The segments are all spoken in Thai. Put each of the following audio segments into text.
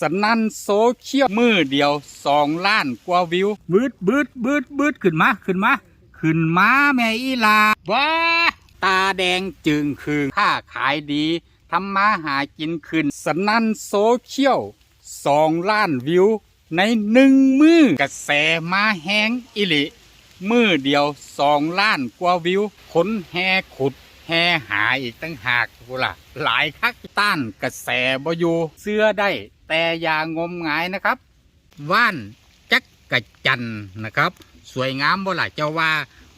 สนั่นโซเชียลมือเดียวสองล้านกว่าวิวบืดบืดบืดบืดขึ้นมาขึ้นมาขึ้นมาแม่อีลาว้าตาแดงจึงคืนค่าขายดีทำมาหากินขึ้นสนั่นโซเชียลสองล้านวิว ในหนึ่งมือกระแสมาแห้งอิลิมือเดียวสองล้านกว่าวิวคนแห่ขุดแห่หาอีกตั้งหากกูละหลายคักต้านกระแสบอยู่เสื้อได้ แต่อย่างมงายนะครับ ว่านจักกะจันนะครับ สวยงามบ่ล่ะเจ้าว่า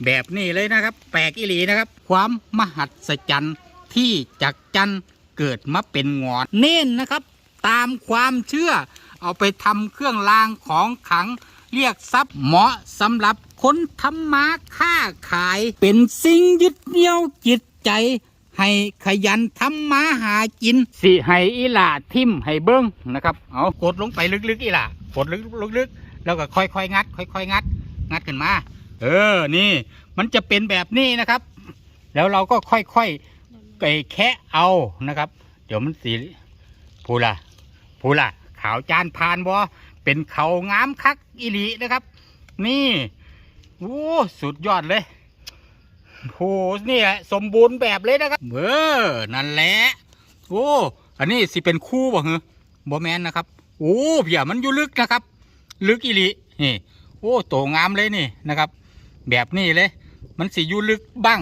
แบบนี้เลยนะครับ แปลกอีหลีนะครับ ความมหัศจรรย์ที่จักจันเกิดมาเป็นงอนเน้นนะครับ ตามความเชื่อ เอาไปทำเครื่องรางของขัง เรียกทรัพย์เหมาะสำหรับคนทำมาค้าขาย เป็นสิ่งยึดเหนี่ยวจิตใจ ให้ขยันทำมาหากิน สิให้อีหล่าทิมให้เบิ้งนะครับ เอากดลงไปลึกๆอีหล่ากดลึกๆแล้วก็ค่อยๆงัด ค่อยๆงัด งัดขึ้นมา เออนี่ มันจะเป็นแบบนี้นะครับ แล้วเราก็ค่อยๆไก่แคะเอานะครับ เดี๋ยวมันสีพูล่ะพูล่ะขาวจานพานบอเป็นเขางามคักอีหลีนะครับ นี่โอ้สุดยอดเลย โหนี่แหละสมบูรณ์แบบเลยนะครับเออนั่นแหละโอ้อันนี้สิเป็นคู่บ่เหรอบอแมนนะครับ โอ้เพียมันอยู่ลึกนะครับ ลึกอีลีนี่โอ้โตงามเลยนี่นะครับ แบบนี้เลย มันสิอยู่ลึกบ้าง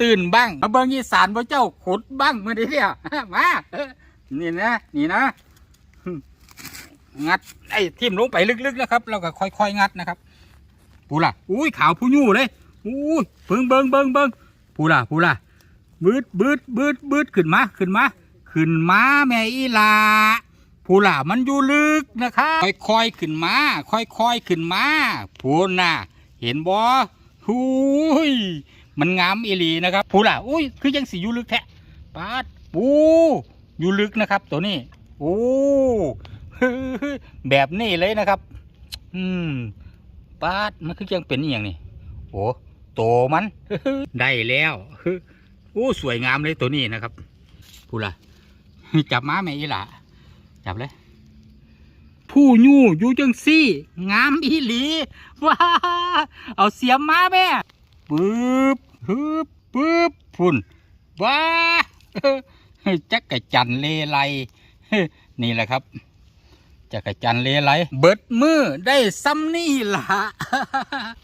ตื่นบ้างมาเบิ่งอีสานพระเจ้าขุดบ้างมาดิเนี่ยมานี่นะนี่นะงัดไอ้ทิ่มลงไปลึกๆนะครับ แล้วก็ค่อยๆงัดนะครับปูล่ะอุ้ยขาวผู้ยู่เลย อุ้ยเบิ่งเบิ่งเบิ่งเบิ่งปูล่ะปูล่ะบืดบืดบืดบืดขึ้นมาขึ้นมาขึ้นมาแม่อีลาปูล่ะมันอยู่ลึกนะครับค่อยๆขึ้นมาค่อยๆขึ้นมาพูน่ะเห็นบ่หุยมันงามอีหลีนะครับปูล่ะอุ้ยคือยังสีอยู่ลึกแท้ปาดปูอยู่ลึกนะครับ ตัวนี้โอ้แบบนี้เลยนะครับ อืมปาดมันคือยังเป็นอย่างนี่โอ้ โตมัน ได้แล้วโอ้สวยงามเลยตัวนี้นะครับพูดละจับม้าแม่อีหล่ะจับเลย ผู้ยู่อยู่จังซี่ งามอีหลีว้าเอาเสียมมาแม่ปึ๊บปึ๊บปึ๊บพุ่นว้าจักกะจันเลไลนี่แหละครับ จักระจันเลไหลเบิดมือได้ซ้ำนี่ละ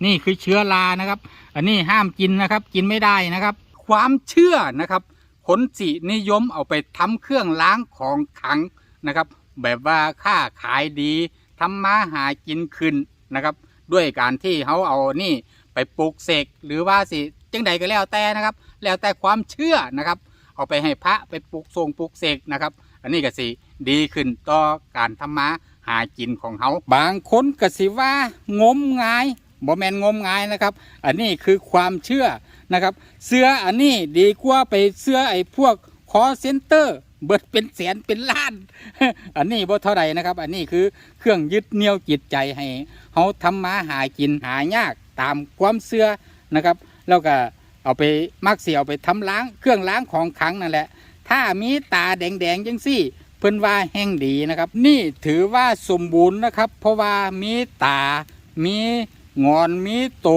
นี่คือเชื้อรานะครับ อันนี้ห้ามกินนะครับ กินไม่ได้นะครับ ความเชื่อนะครับคนสินิยมเอาไปทำเครื่องล้างของขังนะครับ แบบว่าค่าขายดีทำมาหากินขึ้นนะครับ ด้วยการที่เขาเอานี่ไปปลูกเสกหรือว่าสิจังใดก็แล้วแต่นะครับ แล้วแต่ความเชื่อนะครับ เอาไปให้พระไปปลูกทรงปลูกเสกนะครับ อันนี้ก็สิดีขึ้นต่อการทำมาหากินของเขาบางคนก็สิว่างมงายบ่แมนงมงายนะครับ อันนี้คือความเชื่อนะครับ เสื้ออันนี้ดีกว่าไปเสื้อไอ้พวกคอเซ็นเตอร์เบิดเป็นแสนเป็นล้าน อันนี้บ่เท่าไรนะครับ อันนี้คือเครื่องยึดเหนี่ยวจิตใจให้เขาทำมาหากินหายากตามความเชื่อนะครับ แล้วก็เอาไปมักเสียเอาไปทำล้างเครื่องล้างของขังนั่นแหละ ถ้ามีตาแดงๆจังซี่ เพิ่นว่าแห้งดีนะครับ นี่ถือว่าสมบูรณ์นะครับ เพราะว่ามีตา มีงอนมีโต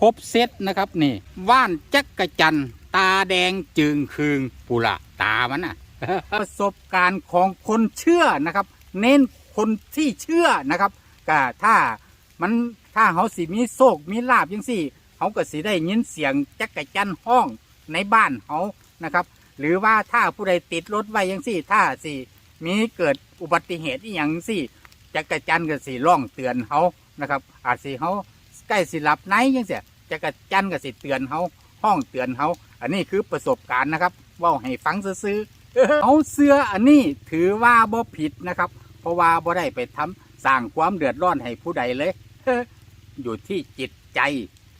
ครบเซตนะครับนี่ว่านจักกะจันตาแดงจึงคืงปุระตามันน่ะประสบการณ์ของคนเชื่อนะครับ เน้นคนที่เชื่อนะครับก็ถ้ามันถ้าเขาสิมีโศกมีลาบยังสี่เขาก็สิได้ยินเสียงจักกะจันห้องในบ้านเขานะครับ หรือว่าถ้าผู้ใดติดรถไว้ยังสี่ถ้าสิมีเกิดอุบัติเหตุอหย่างสี่จักรจันทร์ก็สิร้องเตือนเขานะครับ อาจสิเขาใกล้สิหลับในยังเสียจักรจันทร์ก็สิเตือนเขาห้องเตือนเขาอันนี้คือประสบการณ์นะครับว่าให้ฟังซื้อเอาเสื้ออันนี้ถือว่าบ่ผิดนะครับ เพราะว่าบ่ได้ไปทำสร้างความเดือดร้อนให้ผู้ใดเลย อยู่ที่จิตใจ